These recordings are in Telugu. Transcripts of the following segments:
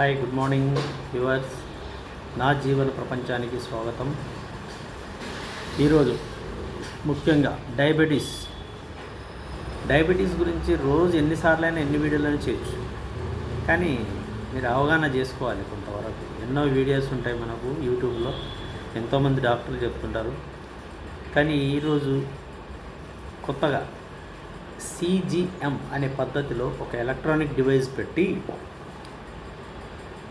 Hi good morning viewers. నా జీవన ప్రపంచానికి స్వాగతం. ఈరోజు ముఖ్యంగా డయాబెటీస్. డయాబెటీస్ గురించి రోజు ఎన్నిసార్లైనా ఎన్ని వీడియోలైనా చేయొచ్చు. కానీ మీరు అవగాహన చేసుకోవాలి కొంతవరకు. ఎన్నో వీడియోస్ ఉంటాయి మనకు యూట్యూబ్లో. ఎంతోమంది డాక్టర్లు చెప్తుంటారు. కానీ ఈరోజు కొత్తగా సిజిఎం అనే పద్ధతిలో ఒక ఎలక్ట్రానిక్ డివైస్ పెట్టి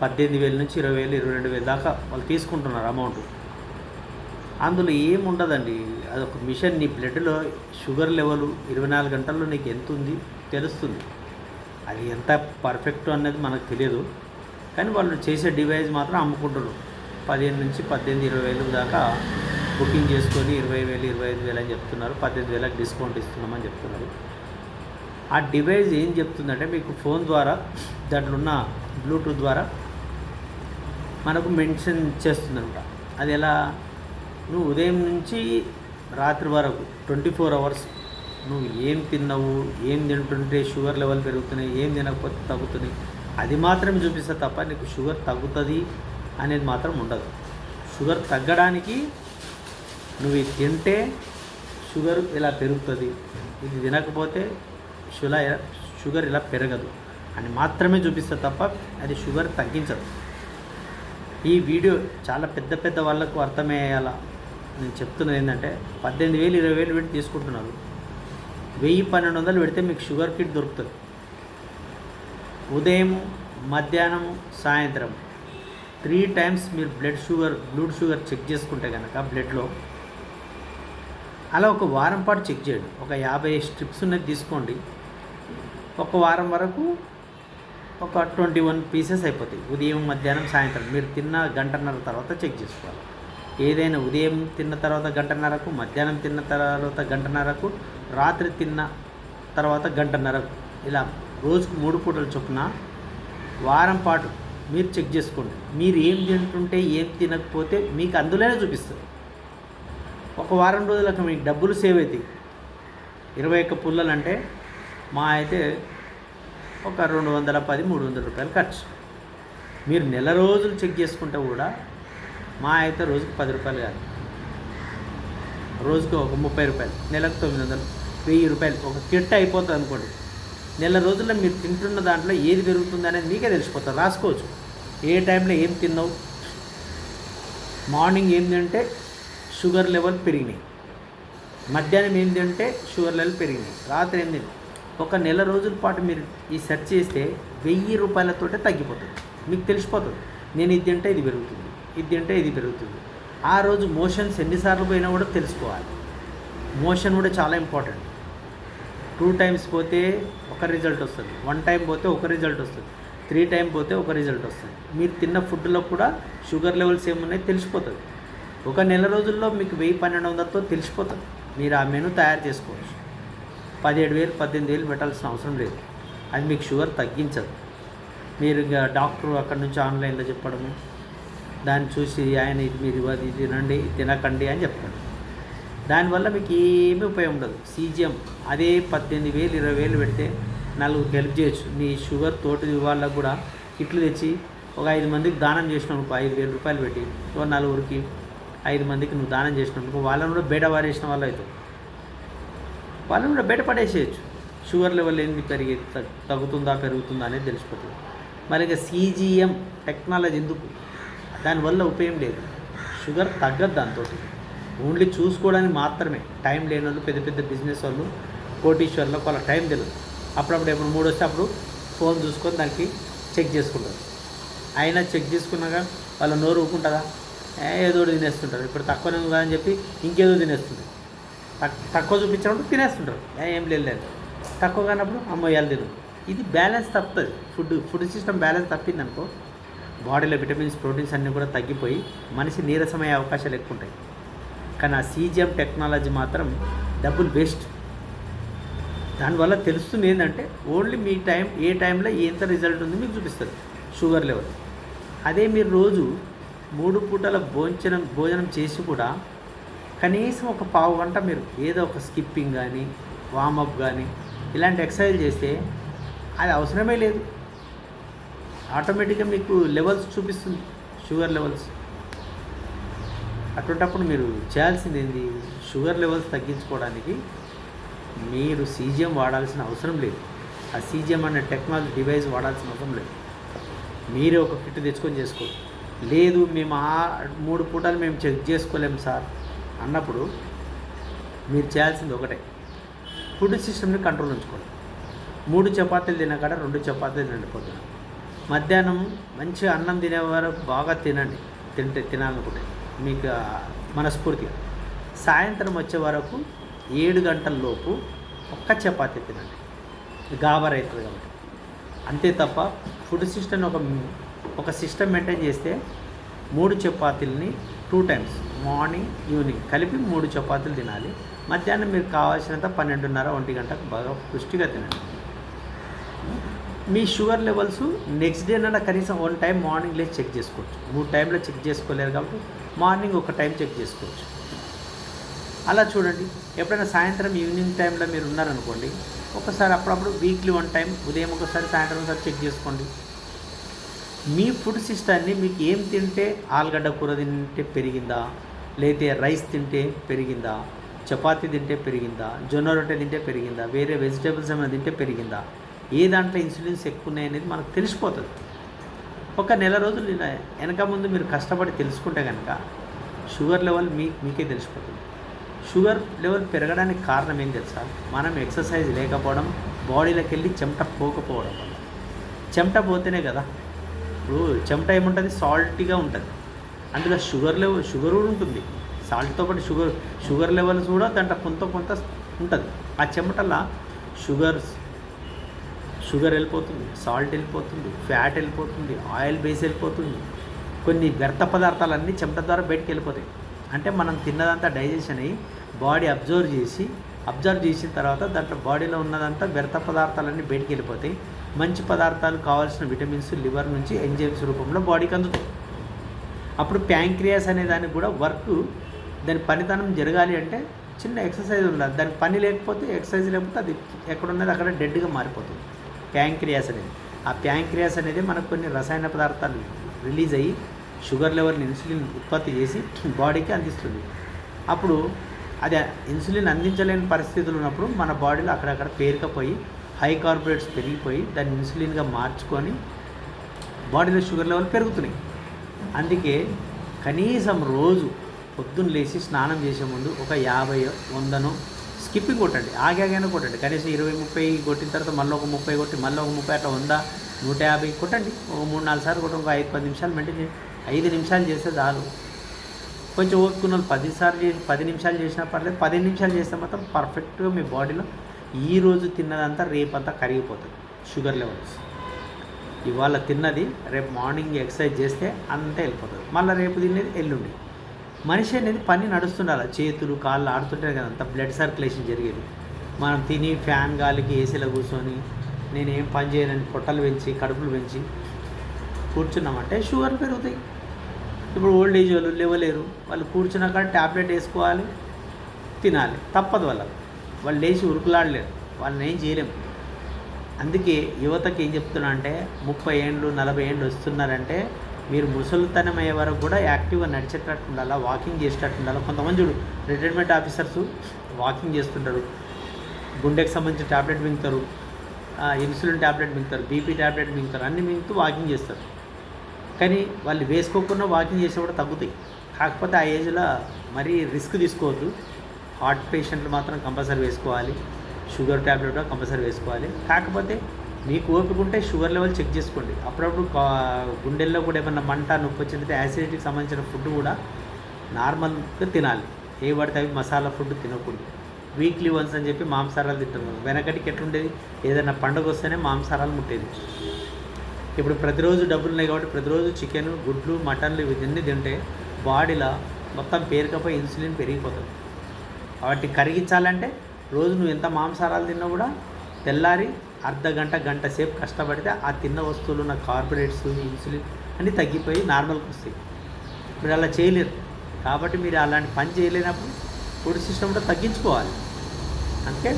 పద్దెనిమిది వేల నుంచి ఇరవై వేలు ఇరవై రెండు వేలు దాకా వాళ్ళు తీసుకుంటున్నారు అమౌంట్ అందులో ఏముండదండి? అది అదొక మిషన్ నీ బ్లడ్లో షుగర్ లెవెల్ ఇరవై నాలుగు గంటల్లో నీకు ఎంత ఉంది తెలుస్తుంది. అది ఎంత పర్ఫెక్ట్ అనేది మనకు తెలియదు. కానీ వాళ్ళు చేసే డివైస్ మాత్రం అమ్ముకుంటున్నారు. పదిహేను నుంచి పద్దెనిమిది ఇరవై వేలు దాకా బుకింగ్ చేసుకొని ఇరవై వేలు ఇరవై ఐదు వేలు అని చెప్తున్నారు. పద్దెనిమిది వేలకు డిస్కౌంట్ ఇస్తున్నామని చెప్తున్నారు. ఆ డివైస్ ఏం చెప్తుందంటే మీకు ఫోన్ ద్వారా దాంట్లో ఉన్న బ్లూటూత్ ద్వారా మనకు మెన్షన్ చేస్తుందంట అది ఎలా? నువ్వు ఉదయం నుంచి రాత్రి వరకు ట్వంటీ ఫోర్ అవర్స్ నువ్వు ఏం తిన్నావు ఏం తింటుంటే షుగర్ లెవెల్ పెరుగుతున్నాయి ఏం తినకపోతే తగ్గుతున్నాయి అది మాత్రం చూపిస్తే తప్ప నీకు షుగర్ తగ్గుతుంది అనేది మాత్రం ఉండదు. షుగర్ తగ్గడానికి నువ్వు ఇది తింటే షుగర్ ఇలా పెరుగుతుంది ఇది తినకపోతే షులా షుగర్ ఇలా పెరగదు అని మాత్రమే చూపిస్తే తప్ప అది షుగర్ తగ్గించదు. ఈ వీడియో చాలా పెద్ద పెద్ద వాళ్ళకు అర్థమయ్యేలా నేను చెప్తున్నది ఏంటంటే పద్దెనిమిది వేలు ఇరవై వేలు పెట్టి తీసుకుంటున్నారు. వెయ్యి పన్నెండు వందలు పెడితే మీకు షుగర్ కిట్ దొరుకుతుంది. ఉదయం మధ్యాహ్నం సాయంత్రం. త్రీ టైమ్స్ మీరు blood sugar blood sugar check చేసుకుంటే కనుక బ్లడ్లో అలా ఒక వారం పాటు చెక్ చేయండి. ఒక యాభై స్ట్రిప్స్ ఉన్నది తీసుకోండి. ఒక వారం వరకు ఒక ట్వంటీ వన్ పీసెస్ అయిపోతాయి. ఉదయం మధ్యాహ్నం సాయంత్రం. మీరు తిన్న గంటన్నర తర్వాత చెక్ చేసుకోవాలి. ఏదైనా ఉదయం తిన్న తర్వాత గంటన్నరకు మధ్యాహ్నం తిన్న తర్వాత గంటన్నరకు రాత్రి తిన్న తర్వాత గంటన్నరకు. ఇలా రోజుకు మూడు పూటల చొప్పున వారం పాటు మీరు చెక్ చేసుకోండి. మీరు ఏం తింటుంటే ఏం తినకపోతే మీకు అందులోనే చూపిస్తుంది ఒక వారం రోజులకు మీకు డబ్బులు సేవ్ అవుతాయి. ఇరవై ఒక్క పుల్లలు అంటే మా అయితే ఒక రెండు వందల పది మూడు వందల రూపాయలు ఖర్చు. మీరు నెల రోజులు చెక్ చేసుకుంటే కూడా మా అయితే రోజుకి పది రూపాయలు కాదు. రోజుకు ఒక ముప్పై రూపాయలు నెలకు తొమ్మిది వందలు వెయ్యి రూపాయలు ఒక కిట్ అయిపోతుంది అనుకోండి. నెల రోజుల్లో మీరు తింటున్న దాంట్లో ఏది పెరుగుతుంది అనేది మీకే తెలిసిపోతుంది రాసుకోవచ్చు. ఏ టైంలో ఏం తిన్నావు? మార్నింగ్ ఏం తింటే షుగర్ లెవెల్ పెరిగినాయి. మధ్యాహ్నం ఏం తింటే షుగర్ లెవెల్ పెరిగినాయి. రాత్రి ఏం తింటే ఒక నెల రోజుల పాటు మీరు ఈ సెర్చ్ చేస్తే వెయ్యి రూపాయలతోటే తగ్గిపోతుంది. మీకు తెలిసిపోతుంది. నేను ఇది తింటే ఇది పెరుగుతుంది. ఇది తింటే ఇది పెరుగుతుంది. ఆ రోజు మోషన్స్ ఎన్నిసార్లు పోయినా కూడా తెలుసుకోవాలి. మోషన్ కూడా చాలా ఇంపార్టెంట్. టూ టైమ్స్ పోతే ఒక రిజల్ట్ వస్తుంది. వన్ టైం పోతే ఒక రిజల్ట్ వస్తుంది. త్రీ టైం పోతే ఒక రిజల్ట్ వస్తుంది. మీరు తిన్న ఫుడ్లో కూడా షుగర్ లెవెల్స్ ఏమున్నాయి తెలిసిపోతుంది. ఒక నెల రోజుల్లో మీకు వెయ్యి పన్నెండు వందలతో తెలిసిపోతుంది. మీరు ఆ మెను తయారు చేసుకోవచ్చు. పదిహేడు వేలు పద్దెనిమిది వేలు పెట్టాల్సిన అవసరం లేదు. అది మీకు షుగర్ తగ్గించదు. మీరు ఇక డాక్టర్ అక్కడి నుంచి ఆన్లైన్లో చెప్పడము దాన్ని చూసి ఆయన ఇది మీరు ఇవ్వదు ఇది తినండి ఇది తినకండి అని చెప్తాడు. దానివల్ల మీకు ఏమీ ఉపయోగం ఉండదు. సీజిఎం అదే పద్దెనిమిది వేలు ఇరవై వేలు పెడితే నలుగురికి హెల్ప్ చేయొచ్చు. మీ షుగర్ తోటి వాళ్ళకు కూడా కిట్లు తెచ్చి ఒక ఐదు మందికి దానం చేసినందుకు ఐదు వేల రూపాయలు పెట్టి ఒక నలుగురికి ఐదు మందికి నువ్వు దానం చేసినందుకు వాళ్ళని కూడా బయట వారేసిన వాళ్ళు అవుతావు. వాళ్ళని కూడా బయటపడేసేయచ్చు షుగర్ లెవెల్ ఏంది పెరిగి తగ్గుతుందా పెరుగుతుందా అనేది తెలిసిపోతుంది. మరి ఇక సీజీఎం టెక్నాలజీ ఎందుకు? దానివల్ల ఉపయోగం లేదు. షుగర్ తగ్గదు దాంతో ఓన్లీ చూసుకోవడానికి మాత్రమే. టైం లేని వాళ్ళు పెద్ద పెద్ద బిజినెస్ వాళ్ళు కోటీశ్వర్లకు వాళ్ళ టైం తెలియదు అప్పుడప్పుడు ఎప్పుడు మూడు వస్తే అప్పుడు ఫోన్ చూసుకొని దానికి చెక్ చేసుకుంటారు. అయినా చెక్ చేసుకున్నాక వాళ్ళ నోరు ఊకుంటుందా ఏదో ఒకటి తినేస్తుంటారు. ఇప్పుడు తక్కువనే ఉంది అని చెప్పి ఇంకేదో తినేస్తుంటారు. తక్కువ చూపించినప్పుడు తినేస్తుంటారు. ఏం లేదు తక్కువ కానప్పుడు అమ్మ ఇవాళ ఇది బ్యాలెన్స్ తప్పుతుంది. ఫుడ్ ఫుడ్ సిస్టమ్ బ్యాలెన్స్ తప్పింది అనుకో బాడీలో విటమిన్స్ ప్రోటీన్స్ అన్నీ కూడా తగ్గిపోయి మనిషి నీరసమయ్యే అవకాశాలు ఎక్కువ ఉంటాయి కానీ ఆ సీజిఎం టెక్నాలజీ మాత్రం డబ్బులు వేస్ట్ దానివల్ల తెలుస్తుంది ఏంటంటే ఓన్లీ మీ టైం ఏ టైంలో ఎంత రిజల్ట్ ఉంది మీకు చూపిస్తుంది షుగర్ లెవెల్. అదే మీరు రోజు మూడు పూటల భోజనం భోజనం చేసి కూడా కనీసం ఒక పావు గంట మీరు ఏదో ఒక స్కిప్పింగ్ కానీ వామప్ కానీ ఇలాంటి ఎక్సర్సైజ్ చేస్తే అది అవసరమే లేదు. ఆటోమేటిక్గా మీకు లెవెల్స్ చూపిస్తుంది షుగర్ లెవెల్స్. అటువంటప్పుడు మీరు చేయాల్సింది ఏంది? షుగర్ లెవెల్స్ తగ్గించుకోవడానికి మీరు సీజియం వాడాల్సిన అవసరం లేదు. ఆ సీజియం అనే టెక్నాలజీ డివైస్ వాడాల్సిన అవసరం లేదు. మీరే ఒక కిట్ తెచ్చుకొని చేసుకోండి లేదు మేము ఆ మూడు పూటలు మేము చెక్ చేసుకోలేము సార్. అన్నప్పుడు మీరు చేయాల్సింది ఒకటే. ఫుడ్ సిస్టమ్ని కంట్రోల్ ఉంచుకోండి. మూడు చపాతీలు తినకాడ రెండు చపాతీలు తినండి పొద్దున. మధ్యాహ్నం మంచిగా అన్నం తినే వరకు బాగా తినండి. తింటే తినాలనుకుంటే. మీకు మనస్ఫూర్తిగా. సాయంత్రం వచ్చే వరకు ఏడు గంటల లోపు ఒక్క చపాతీ తినండి. గాబర్ అవుతుంది కాబట్టి. అంతే తప్ప ఫుడ్ సిస్టమ్ ఒక ఒక సిస్టమ్ మెయింటైన్ చేస్తే మూడు చపాతీలని టూ టైమ్స్ మార్నింగ్ ఈవినింగ్ కలిపి మూడు చపాతీలు తినాలి. మధ్యాహ్నం మీరు కావాల్సినంత పన్నెండున్నర ఒంటి గంటకు బాగా పుష్టిగా తినండి. మీ షుగర్ లెవెల్స్ నెక్స్ట్ డే నన్న కనీసం వన్ టైం మార్నింగ్ లేచి చెక్ చేసుకోవచ్చు. మూడు టైంలో చెక్ చేసుకోలేరు కాబట్టి మార్నింగ్ ఒక టైం చెక్ చేసుకోవచ్చు. అలా చూడండి. ఎప్పుడైనా సాయంత్రం ఈవినింగ్ టైంలో మీరు ఉన్నారనుకోండి ఒకసారి అప్పుడప్పుడు వీక్లీ వన్ టైం ఉదయం ఒకసారి సాయంత్రం ఒకసారి చెక్ చేసుకోండి. మీ ఫుడ్ సిస్టాన్ని మీకు ఏం తింటే ఆలుగడ్డ కూర తింటే పెరిగిందా? లేతే రైస్ తింటే పెరిగిందా? చపాతి తింటే పెరిగిందా? జొన్న రొట్టె తింటే పెరిగిందా? వేరే వెజిటేబుల్స్ ఏమైనా తింటే పెరిగిందా? ఏ దాంట్లో ఇన్సులిన్స్ ఎక్కువ ఉన్నాయి అనేది మనకు తెలిసిపోతుంది. ఒక నెల రోజులు వెనక ముందు మీరు కష్టపడి తెలుసుకుంటే కనుక షుగర్ లెవెల్ మీ మీకే తెలిసిపోతుంది. షుగర్ లెవెల్ పెరగడానికి కారణం ఏం తెలుసా? మనం ఎక్సర్సైజ్ లేకపోవడం బాడీలోకి వెళ్ళి చెమట పోకపోవడం. వల్ల చెమట పోతేనే కదా? ఇప్పుడు చెమట ఏముంటుంది? సాల్టీగా ఉంటుంది. అందులో షుగర్ లెవెల్ షుగర్ కూడా ఉంటుంది. సాల్ట్తో పాటు షుగర్ షుగర్ లెవెల్స్ కూడా దాంట్లో కొంత కొంత ఉంటుంది. ఆ చెమటల షుగర్స్ షుగర్ వెళ్ళిపోతుంది సాల్ట్ వెళ్ళిపోతుంది ఫ్యాట్ వెళ్ళిపోతుంది ఆయిల్ బేస్ వెళ్ళిపోతుంది. కొన్ని వ్యర్థ పదార్థాలన్నీ చెమట ద్వారా బయటకు వెళ్ళిపోతాయి. అంటే మనం తిన్నదంతా డైజెషన్ అయ్యి బాడీ అబ్జర్వ్ చేసి అబ్జర్వ్ చేసిన తర్వాత దాంట్లో బాడీలో ఉన్నదంతా వ్యర్థ పదార్థాలన్నీ బయటికి వెళ్ళిపోతాయి. మంచి పదార్థాలు కావాల్సిన విటమిన్స్ లివర్ నుంచి ఎంజైమ్స్ రూపంలో బాడీకి అందుతాయి. అప్పుడు ప్యాంక్రియాస్ అనే దానికి కూడా వర్క్ దాని పనితనం జరగాలి అంటే చిన్న ఎక్సర్సైజ్ ఉండాలి. దాని పని లేకపోతే ఎక్సర్సైజ్ లేకపోతే అది ఎక్కడున్నది అక్కడ డెడ్గా మారిపోతుంది. ప్యాంక్రియాస్ అనేది. ఆ ప్యాంక్రియాస్ అనేది మనకు కొన్ని రసాయన పదార్థాలు రిలీజ్ అయ్యి షుగర్ లెవెల్ని ఇన్సులిన్ ఉత్పత్తి చేసి బాడీకి అందిస్తుంది. అప్పుడు అది ఇన్సులిన్ అందించలేని పరిస్థితులు ఉన్నప్పుడు మన బాడీలో అక్కడక్కడ పేరుకపోయి హై కార్బోరేట్స్ పెరిగిపోయి దాన్ని ఇన్సులిన్గా మార్చుకొని బాడీలో షుగర్ లెవెల్ పెరుగుతున్నాయి. అందుకే కనీసం రోజు పొద్దున్న లేచి స్నానం చేసే ముందు ఒక యాభై వందను స్కిప్పింగ్ కొట్టండి. ఆగాగానే కొట్టండి. కనీసం ఇరవై ముప్పై కొట్టిన తర్వాత మళ్ళీ ఒక ముప్పై కొట్టి మళ్ళీ ఒక ముప్పై అట్లా వంద నూట యాభై కొట్టండి. ఒక మూడు నాలుగు సార్లు కొట్టండి. ఒక ఐదు పది నిమిషాలు మెయింటైన్ చేయండి. ఐదు నిమిషాలు చేస్తే చాలు. కొంచెం ఓపుకున్న వాళ్ళు పది సార్లు చేసి పది నిమిషాలు చేసినా పర్లేదు. పది నిమిషాలు చేస్తే మాత్రం పర్ఫెక్ట్గా మీ బాడీలో ఈ రోజు తిన్నదంతా రేపంతా కరిగిపోతుంది. Sugar levels. ఇవాళ తిన్నది రేపు మార్నింగ్ ఎక్సర్సైజ్ చేస్తే అంతా వెళ్ళిపోతుంది. మళ్ళీ రేపు తినేది ఎల్లుండి. మనిషి అనేది పని నడుస్తుండాలి. చేతులు కాళ్ళు ఆడుతుంటే కదా అంత బ్లడ్ సర్క్యులేషన్ జరిగేది. మనం తిని ఫ్యాన్ గాలికి ఏసీలో కూర్చొని నేను ఏం పని చేయనని పొట్టలు పెంచి కడుపులు పెంచి కూర్చున్నామంటే షుగర్ పెరుగుతాయి. ఇప్పుడు ఓల్డ్ ఏజ్ వాళ్ళు లేవలేరు. వాళ్ళు కూర్చున్నాక ట్యాబ్లెట్ వేసుకోవాలి తినాలి. తప్పదు వాళ్ళకు. వాళ్ళు లేచి ఉరుకులాడలేరు. వాళ్ళని ఏం చేయలేము అందుకే యువతకి ఏం చెప్తున్నా అంటే ముప్పై ఏండ్లు నలభై ఏండ్లు వస్తున్నారంటే మీరు ముసలితనం అయ్యే వరకు కూడా యాక్టివ్గా నడిచేటట్టు ఉండాలా వాకింగ్ చేసేటట్టు ఉండాలా? కొంతమంది చూడు రిటైర్మెంట్ ఆఫీసర్స్ వాకింగ్ చేస్తుంటారు. గుండెకి సంబంధించిన ట్యాబ్లెట్ మింగుతారు. ఇన్సులిన్ ట్యాబ్లెట్ మింగుతారు బీపీ ట్యాబ్లెట్ మింగుతారు అన్ని మింగుతూ వాకింగ్ చేస్తారు. కానీ వాళ్ళు వేసుకోకుండా వాకింగ్ చేసినా కూడా తగ్గుతాయి. కాకపోతే ఆ ఏజ్లో మరీ రిస్క్ తీసుకోవద్దు. హార్ట్ పేషెంట్లు మాత్రం కంపల్సరీ వేసుకోవాలి. షుగర్ ట్యాబ్లెట్ కంపల్సరీ వేసుకోవాలి. కాకపోతే మీకు ఓపిక ఉంటే షుగర్ లెవెల్ చెక్ చేసుకోండి. అప్పుడప్పుడు కా- గుండెల్లో కూడా ఏమన్నా మంట నొప్పి వచ్చిందంటే యాసిడిటీకి సంబంధించిన ఫుడ్ కూడా నార్మల్గా తినాలి. ఏ పడితే అవి మసాలా ఫుడ్ తినకూడదు. వీక్లీ వన్స్ అని చెప్పి మాంసారాలు తింటాం వెనకటికి ఎట్లుండేది? ఏదైనా పండుగ వస్తేనే మాంసారాలు ముట్టేది. ఇప్పుడు ప్రతిరోజు డబ్బులు ఉన్నాయి కాబట్టి ప్రతిరోజు చికెన్ గుడ్లు మటన్లు ఇవన్నీ తింటే బాడీలో మొత్తం పేరుకపోయి ఇన్సులిన్ పెరిగిపోతుంది. కాబట్టి కరిగించాలంటే రోజు నువ్వు ఎంత మాంసారాలు తిన్నా కూడా తెల్లారి అర్ధ గంట గంట సేపు కష్టపడితే ఆ తిన్న వస్తువులు ఉన్న కార్బోరేట్స్ ఇన్సులిన్ అన్నీ తగ్గిపోయి నార్మల్కి వస్తాయి. మీరు అలా చేయలేరు. కాబట్టి మీరు అలాంటి పని చేయలేనప్పుడు ఫుడ్ సిస్టమ్ కూడా తగ్గించుకోవాలి. అందుకే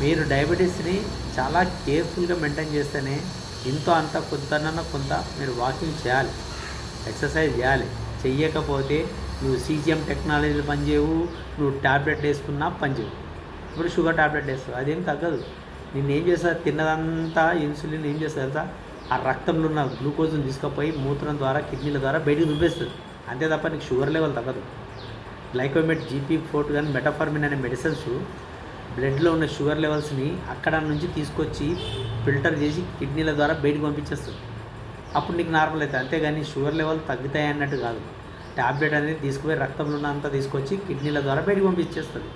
మీరు డయాబెటీస్ని చాలా కేర్ఫుల్గా మెయింటైన్ చేస్తేనే ఇంత అంత కొంతనన్నా కొంత మీరు వాకింగ్ చేయాలి ఎక్సర్సైజ్ చేయాలి. చెయ్యకపోతే నువ్వు సీజీఎం టెక్నాలజీలు పనిచేయవు నువ్వు ట్యాబ్లెట్ వేసుకున్నా పనిచేయవు ఇప్పుడు షుగర్ ట్యాబ్లెట్ వేస్తావు అదేం తగ్గదు నిన్న ఏం చేస్తారు? తిన్నదంతా ఇన్సులిన్ ఏం చేస్తా తెలుసా? ఆ రక్తంలో ఉన్న గ్లూకోజ్ని తీసుకుపోయి మూత్రం ద్వారా కిడ్నీల ద్వారా బయటికి దుబ్బేస్తుంది అంతే తప్ప నీకు షుగర్ లెవెల్ తగ్గదు. గ్లైకోమెట్ జీపీ ఫోర్ట్ కానీ మెటాఫార్మిన్ అనే మెడిసిన్స్ బ్లడ్లో ఉన్న షుగర్ లెవెల్స్ని అక్కడ నుంచి తీసుకొచ్చి ఫిల్టర్ చేసి కిడ్నీల ద్వారా బయటకు పంపించేస్తుంది అప్పుడు నీకు నార్మల్ అవుతుంది. అంతేగాని షుగర్ లెవెల్ తగ్గుతాయి అన్నట్టు కాదు. ట్యాబ్లెట్ అనేది తీసుకుపోయి రక్తంలో ఉన్నంత తీసుకొచ్చి కిడ్నీల ద్వారా బయటకు పంపించేస్తుంది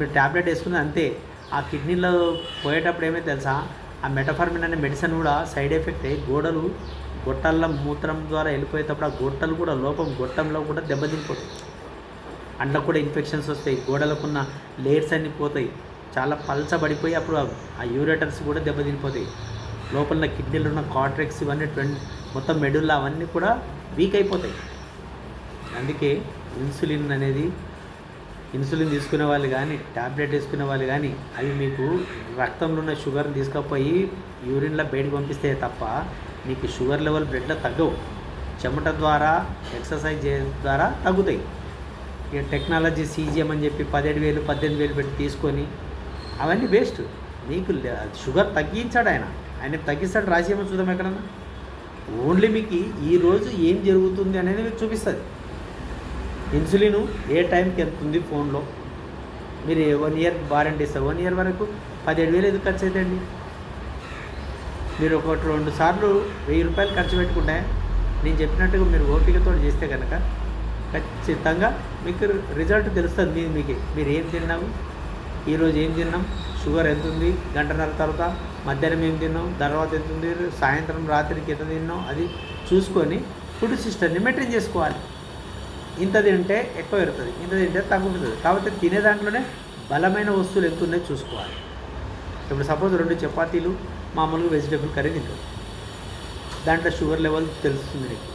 మీరు ట్యాబ్లెట్ వేసుకుని అంతే. ఆ కిడ్నీలో పోయేటప్పుడు ఏమైతే తెలుసా? ఆ మెటఫార్మిన్ అనే మెడిసిన్ కూడా సైడ్ ఎఫెక్ట్ అయ్యి గోడలు గొట్టల్లో మూత్రం ద్వారా వెళ్ళిపోయేటప్పుడు ఆ గొట్టలు కూడా లోపం గొట్టంలో కూడా దెబ్బతినిపోతాయి. అంట్లో కూడా ఇన్ఫెక్షన్స్ వస్తాయి. గోడలకున్న లేయర్స్ అన్నీ పోతాయి. చాలా పలచబడిపోయి అప్పుడు ఆ- ఆ యూరేటర్స్ కూడా దెబ్బతినిపోతాయి. లోపల కిడ్నీలో ఉన్న కాట్రెక్స్ ఇవన్నీ ట్వంటీ మొత్తం మెడుల్లా అవన్నీ కూడా వీక్ అయిపోతాయి. అందుకే ఇన్సులిన్ అనేది ఇన్సులిన్ తీసుకునే వాళ్ళు కానీ ట్యాబ్లెట్ వేసుకునే వాళ్ళు కానీ అవి మీకు రక్తంలో ఉన్న షుగర్ని తీసుకుపోయి యూరిన్లో బయటకు పంపిస్తే తప్ప మీకు షుగర్ లెవెల్ బ్లడ్లో తగ్గవు. చెమట ద్వారా ఎక్సర్సైజ్ ద్వారా తగ్గుతాయి. ఇక టెక్నాలజీ సీజిఎం అని చెప్పి పదిహేడు వేలు పద్దెనిమిది వేలు పెట్టి తీసుకొని అవన్నీ వేస్ట్. మీకు లే- షుగర్ తగ్గించాడు ఆయన. ఆయన తగ్గిస్తాడు రాసేమో చూద్దాం ఎక్కడన్నా. ఓన్లీ మీకు ఈరోజు ఏం జరుగుతుంది అనేది మీకు చూపిస్తుంది. ఇన్సులిన్ ఏ టైంకి ఎంత ఉంది ఫోన్లో? మీరు వన్ ఇయర్ వారంటీ ఇస్తారు? వన్ ఇయర్ వరకు పదిహేడు వేలు ఎందుకు ఖర్చు అవుతాయండి మీరు ఒకటి రెండు సార్లు వెయ్యి రూపాయలు ఖర్చు పెట్టుకుంటే నేను చెప్పినట్టుగా మీరు ఓపికతో చేస్తే కనుక ఖచ్చితంగా మీకు రిజల్ట్ తెలుస్తుంది మీ మీకు. మీరు ఏం తిన్నాము ఈరోజు ఏం తిన్నాం? షుగర్ ఎంత ఉంది? గంటన్నర తర్వాత మధ్యాహ్నం ఏం తిన్నాం? తర్వాత ఎంత ఉంది? సాయంత్రం రాత్రికి ఎంత తిన్నాం? అది చూసుకొని ఫుడ్ సిస్టమ్ని మెయింటైన్ చేసుకోవాలి. ఇంత తింటే ఎక్కువ పెరుగుతుంది ఇంత తింటే తగ్గుతుంది కాబట్టి తినే దాంట్లోనే బలమైన వస్తువులు ఎంత ఉన్నాయో చూసుకోవాలి. ఇప్పుడు సపోజ్ రెండు చపాతీలు మామూలుగా వెజిటేబుల్ కర్రీ తింటాం. దాంట్లో షుగర్ లెవెల్ తెలుస్తుంది నీకు.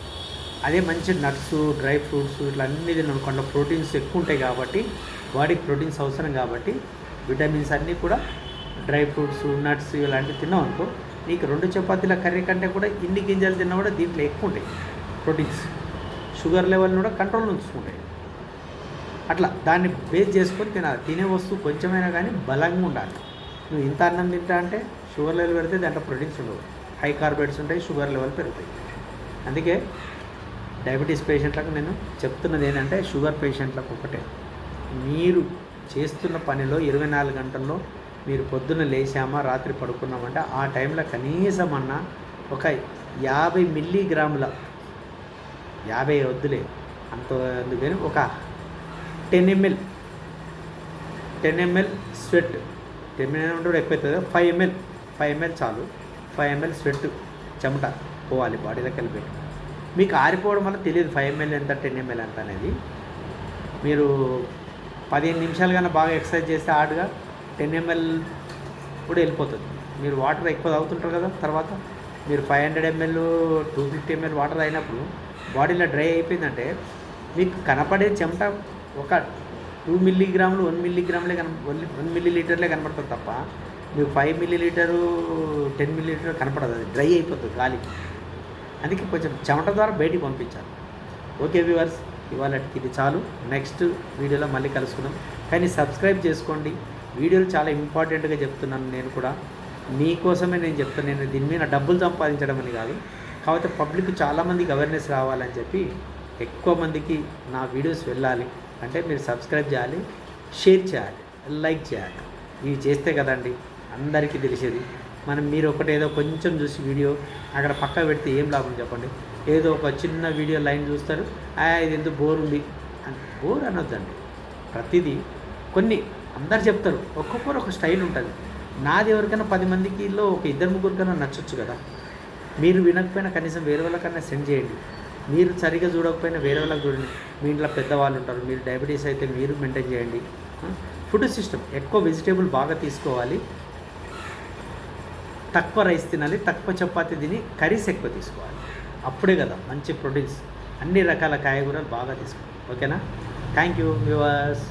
అదే మంచి నట్స్ డ్రై ఫ్రూట్స్ ఇట్లా అన్నీ తిన్నాం కొంత ప్రోటీన్స్ ఎక్కువ ఉంటాయి కాబట్టి బాడీకి ప్రోటీన్స్ అవసరం కాబట్టి విటమిన్స్ అన్నీ కూడా డ్రై ఫ్రూట్స్ నట్స్ ఇలాంటివి తిన్నాం అనుకో నీకు రెండు చపాతీల కర్రీ కంటే కూడా ఇన్ని గింజలు తిన్నా కూడా దీంట్లో ఎక్కువ ఉంటాయి ప్రోటీన్స్ షుగర్ లెవెల్ని కూడా కంట్రోల్ ఉంచుకుంటాయి అట్లా దాన్ని బేస్ చేసుకొని తినాలి తినే వస్తువు కొంచెమైనా కానీ బలంగా ఉండాలి. నువ్వు ఇంత అన్నం తింటా అంటే షుగర్ లెవెల్ పెడితే దాంట్లో ప్రోటీన్స్ ఉండవు. హై కార్బోహైడ్రేట్స్ ఉంటాయి షుగర్ లెవెల్ పెరుగుతాయి. అందుకే డయాబెటీస్ పేషెంట్లకు నేను చెప్తున్నది ఏంటంటే షుగర్ పేషెంట్లకు ఒకటే. మీరు చేస్తున్న పనిలో ఇరవై నాలుగు గంటల్లో మీరు పొద్దున్న లేచామా రాత్రి పడుకున్నామంటే ఆ టైంలో కనీసం అన్న ఒక యాభై మిల్లీగ్రాముల యాభై వద్దులే. అంత అందుకని ఒక ten ML ten ML sweat ten ML ఉంటే ఎక్కువ అవుతుంది. ఫైవ్ ఎంఎల్ ఫైవ్ ఎంఎల్ చాలు. ఫైవ్ ఎంఎల్ స్వెట్ చెమట పోవాలి బాడీలోకి కలిపి మీకు ఆరిపోవడం వల్ల తెలియదు ఫైవ్ ఎంఎల్ ఎంత టెన్ ఎంఎల్ ఎంత అనేది. మీరు పదిహేను నిమిషాలు కన్నా బాగా ఎక్సర్సైజ్ చేస్తే ఆడుగా టెన్ ఎంఎల్ కూడా వెళ్ళిపోతుంది. మీరు వాటర్ ఎక్కువ తాగుతుంటారు కదా తర్వాత. మీరు five hundred ML two fifty ML water అయినప్పుడు బాడీలో డ్రై అయిపోయిందంటే మీకు కనపడే చెమట ఒక టూ మిల్లీగ్రాములు వన్ మిల్లీగ్రాములే కన వన్ మిల్లీ లీటర్లే కనపడుతుంది తప్ప మీకు five millilitre ten millilitre కనపడదు. అది డ్రై అయిపోతుంది గాలికి అందుకే కొంచెం చెమట ద్వారా బయటికి పంపించాలి. ఓకే వ్యూవర్స్ ఇవాళకి ఇది చాలు. నెక్స్ట్ వీడియోలో మళ్ళీ కలుసుకుందాం. కానీ సబ్స్క్రైబ్ చేసుకోండి. వీడియోలు చాలా ఇంపార్టెంట్గా చెప్తున్నాను నేను కూడా. మీకోసమే నేను చెప్తాను. నేను దీని మీద డబ్బులు సంపాదించడం అని కాదు. కాకపోతే పబ్లిక్ చాలామందికి అవేర్నెస్ రావాలని చెప్పి ఎక్కువ మందికి నా వీడియోస్ వెళ్ళాలి. అంటే మీరు సబ్స్క్రైబ్ చేయాలి షేర్ చేయాలి లైక్ చేయాలి. ఇవి చేస్తే కదండి అందరికీ తెలిసేది. మనం మీరు ఒకటేదో కొంచెం చూసి వీడియో అక్కడ పక్క పెడితే ఏం లాభం చెప్పండి. ఏదో ఒక చిన్న వీడియో లైన్ చూస్తారు. "ఆ, ఇది ఎందుకు బోర్ ఉంది. అని బోర్ అనొద్దండి. ప్రతిదీ కొన్ని అందరు చెప్తారు. ఒక్కొక్కరు ఒక స్టైల్ ఉంటుంది. నాది ఎవరికైనా పది మందికిలో ఒక ఇద్దరు ముగ్గురికైనా నచ్చొచ్చు కదా. మీరు వినకపోయినా కనీసం వేరే వాళ్ళకన్నా సెండ్ చేయండి. మీరు సరిగా చూడకపోయినా వేరే వాళ్ళకి చూడండి. మీ ఇంట్లో పెద్దవాళ్ళు ఉంటారు. మీరు డయాబెటీస్ అయితే మీరు మెయింటైన్ చేయండి. ఫుడ్ సిస్టమ్ ఎక్కువ వెజిటేబుల్ బాగా తీసుకోవాలి. తక్కువ రైస్ తినాలి. తక్కువ చపాతి తిని కర్రీస్ ఎక్కువ తీసుకోవాలి. అప్పుడే కదా మంచి ప్రోటీన్స్ అన్ని రకాల కాయగూరలు బాగా తీసుకోవాలి. ఓకేనా? Thank you viewers